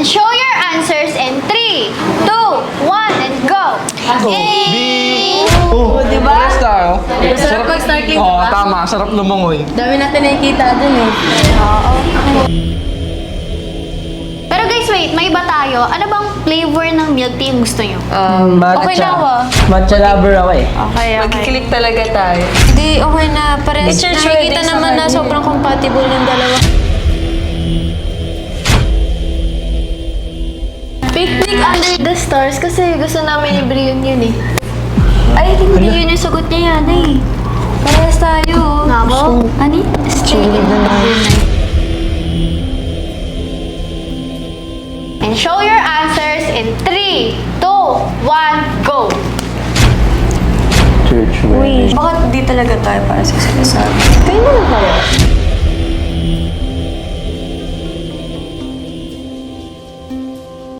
And show your answers in 3, 2, 1, and go! A! Oh, di ba? Pares tayo. Sarap mag-snorkeling, Oo, di ba? tama. Sarap lumungoy. Dami natin nakikita dun eh. Pero guys, wait, may iba tayo. Ano bang flavor ng milk tea yung gusto nyo? Um, Matcha. okay lang ah. Matcha lover ako eh. Okay, Magkikilik talaga tayo. Hindi, okay na. Parang Mr. nakikita naman na sobrang compatible ng dalawa. Picnic under the stars kasi gusto namin ni Brion yun eh. Ay, hindi yun yung sagot niya yan eh. Parehas tayo. Nako? Ani? Stay in the night. And show your answers in 3, 2, 1, go! Church wedding. Bakit di talaga tayo para sa isa? Kayo naman pala.